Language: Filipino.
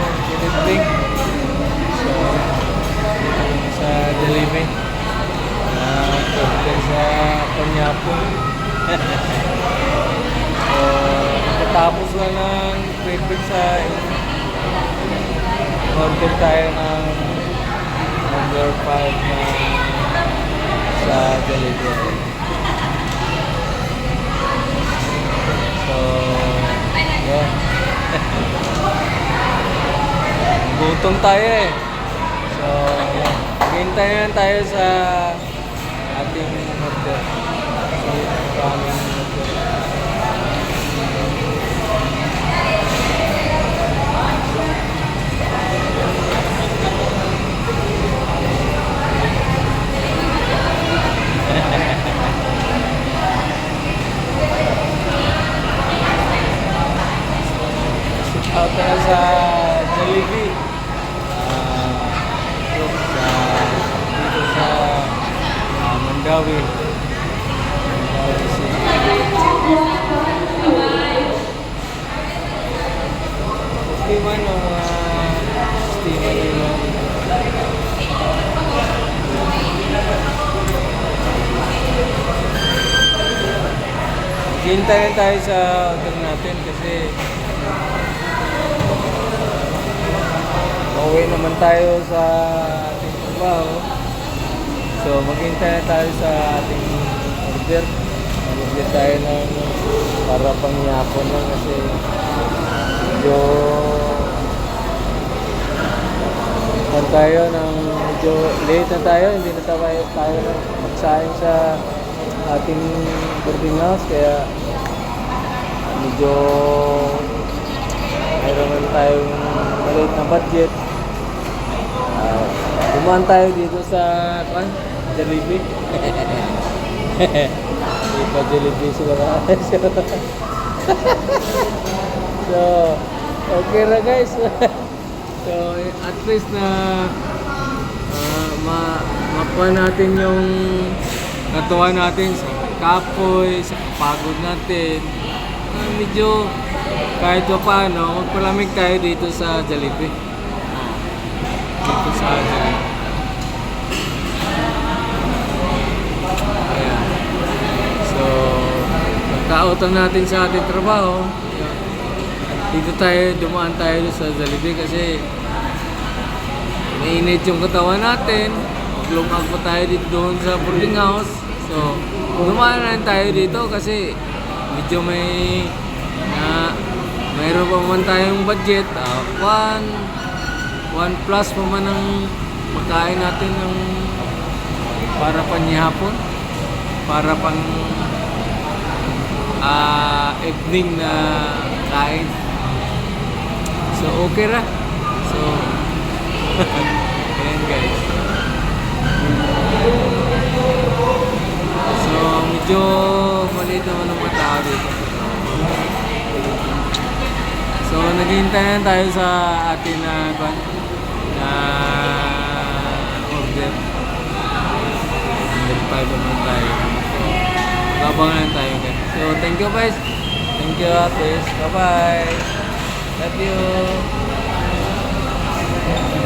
delivery so sa delivery? Uh, sa Panyapo so katapos lang ng traffic sa order tayo ng number 5 na sa delivery. So yeah. Gutom tayo eh. So, yun. Hintay na tayo sa ating order. So, sa aming order. Out na Jollibee. Ah, dito sa dito sa ah, City. Okay man ang mga estima nila. Hintayin tayo sa order natin kasi Pauwi naman tayo sa ating trabaho. So, maghintay tayo sa ating order. Mag-order tayo ng para pangyapon lang kasi medyo kan tayo ng medyo late na tayo. Hindi na tayo, tayo magsayang sa ating boarding house kaya medyo mayroon tayong maliit na budget. Dumaan tayo dito sa kan, Jollibee. Hindi pa Jollibee siguro. so, okay na guys. so, at least na uh, ma makuha natin yung natuwa natin sa kapoy, sa pagod natin. Uh, medyo kahit pa paano, magpalamig tayo dito sa Jollibee. Dito sa Jollibee. Nagkautang natin sa ating trabaho. Dito tayo, dumaan tayo sa Jollibee kasi mainit yung katawan natin. Maglungag pa tayo dito doon sa boarding house. So, dumaan na tayo dito kasi medyo may na mayroon pa man tayong budget. Uh, one, one plus pa man ang pagkain natin ng para panyapon. Para pang ah evening na kain. So, okay ra. So, ayan guys. So, medyo maliit naman ang mga. So, naghihintay na tayo sa atin na ban na order. Number 5 naman Thank you, guys. Thank you, please. Bye-bye. Love you.